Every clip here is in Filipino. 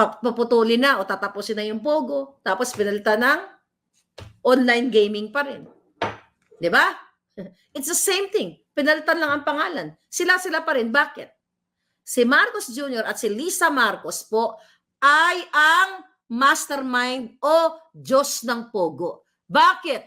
pa- paputulin na o tatapusin na yung Pogo, tapos pinalitan ng online gaming pa rin. 'Di ba? It's the same thing. Pinalitan lang ang pangalan. Sila-sila pa rin. Bakit? Si Marcos Jr. at si Lisa Marcos po ay ang mastermind o Diyos ng Pogo. Bakit?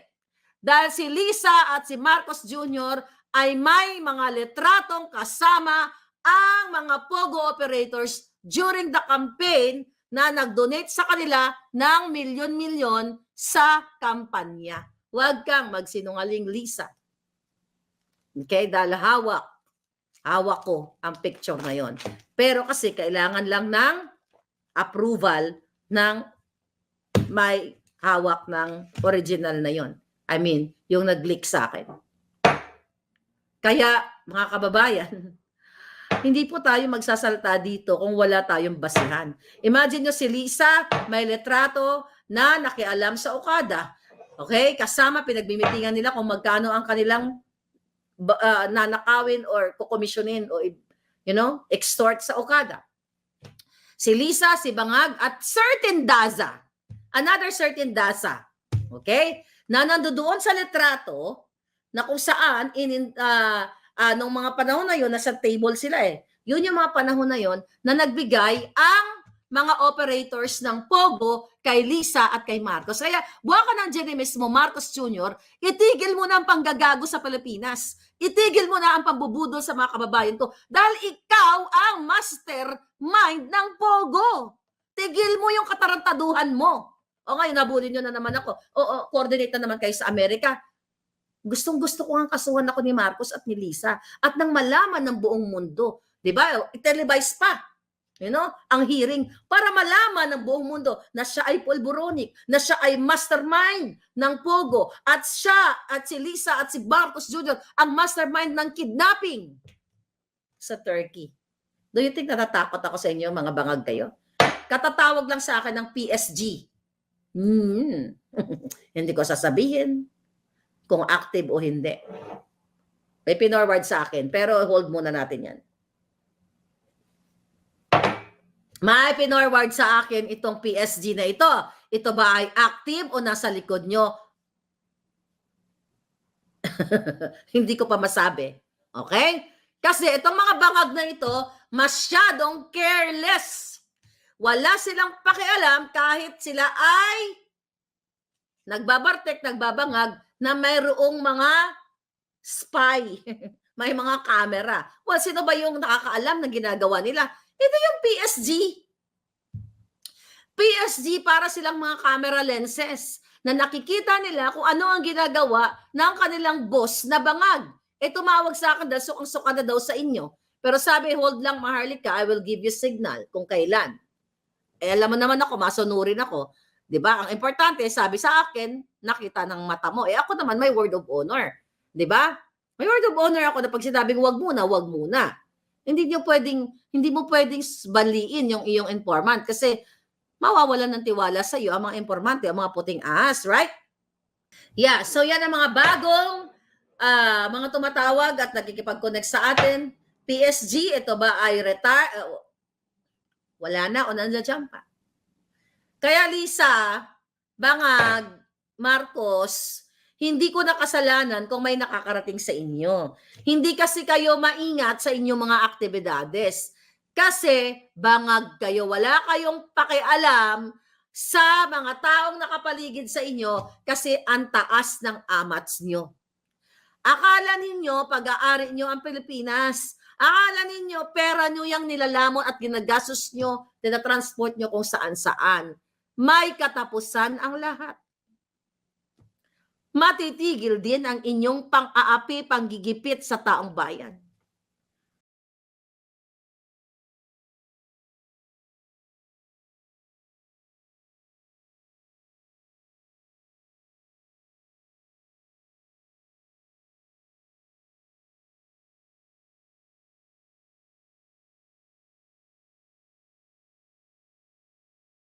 Dahil si Lisa at si Marcos Jr. ay may mga litratong kasama ang mga Pogo operators during the campaign na nag-donate sa kanila ng milyon-milyon sa kampanya. Huwag kang magsinungaling, Lisa. Okay, dahil hawak. Hawak ko ang picture na yon. Pero kasi kailangan lang ng approval ng may hawak ng original na yon. I mean, yung nag-leak sa akin. Kaya, mga kababayan, hindi po tayo magsasalta dito kung wala tayong basihan. Imagine nyo si Lisa, may letrato na nakialam sa Okada. Okay? Kasama, pinagbimitingan nila kung magkano ang kanilang ah, nanakawin or kukomisyonin o you know, extort sa Okada. Si Lisa, si Bangag, at certain Daza. Another certain Daza. Okay? Na nandoon sa letrato na kung saan in, ah, ah, nung mga panahon na yon nasa table sila eh. Yun yung mga panahon na yon na nagbigay ang mga operators ng Pogo kay Lisa at kay Marcos. Kaya buwan ka ng dyan mismo, Marcos Jr., itigil mo na ang panggagago sa Pilipinas. Itigil mo na ang pambubudol sa mga kababayan ko. Dahil ikaw ang mastermind ng Pogo. Tigil mo yung katarantaduhan mo. O ngayon, nabulin nyo na naman ako. Oo, coordinate na naman kayo sa Amerika. Gustong gusto ko ang kasuhan ako ni Marcos at ni Lisa. At nang malaman ng buong mundo, di ba? I-televise pa. You know, ang hearing para malaman ng buong mundo na siya ay pulburonic, na siya ay mastermind ng Pogo, at siya at si Lisa at si Marcos Jr. ang mastermind ng kidnapping sa Turkey. Do you think natatakot ako sa inyo, mga bangag kayo? Katatawag lang sa akin ng PSG. Hmm. hindi ko sasabihin kung active o hindi. May pinorward sa akin, pero hold muna natin yan. May pinorward sa akin itong PSG na ito. Ito ba ay active o nasa likod nyo? Hindi ko pa masabi. Okay? Kasi itong mga bangag na ito, masyadong careless. Wala silang pakialam kahit sila ay nagbabartek, nagbabangag na mayroong mga spy. May mga camera. Well, sino ba yung nakakaalam ng ginagawa nila? Ito yung PSG. PSG para silang mga camera lenses na nakikita nila kung ano ang ginagawa ng kanilang boss na bangag. E tumawag sa akin dahil sukang-suka na daw sa inyo. Pero sabi, hold lang Maharlika, I will give you signal kung kailan. Eh alam mo naman ako, masunurin ako. 'Di ba? Ang importante, sabi sa akin, nakita ng mata mo. Eh ako naman may word of honor. 'Di ba? May word of honor ako na pag sinabing wag muna, wag muna. Hindi niyo pwedeng hindi mo pwedeng baliin yung iyong informant kasi mawawalan ng tiwala sa iyo ang mga informante, ang mga puting ahas, right? Yeah, so yan ang mga bagong ah, mga tumatawag at nakikipag-connect sa atin. PSG, ito ba ay retire? uh, wala na o nandiyan pa. Kaya Lisa, Bangag, Marcos, hindi ko nakasalanan kung may nakakarating sa inyo. Hindi kasi kayo maingat sa inyong mga aktibidades. Kasi bangag kayo, wala kayong pakialam sa mga taong nakapaligid sa inyo kasi ang taas ng amats nyo. Akala ninyo pag-aari nyo ang Pilipinas. Akala ninyo pera nyo yung nilalamon at ginagastos nyo, tinatransport nyo kung saan-saan. May katapusan ang lahat. Matitigil din ang inyong pang-aapi, panggigipit sa taong bayan.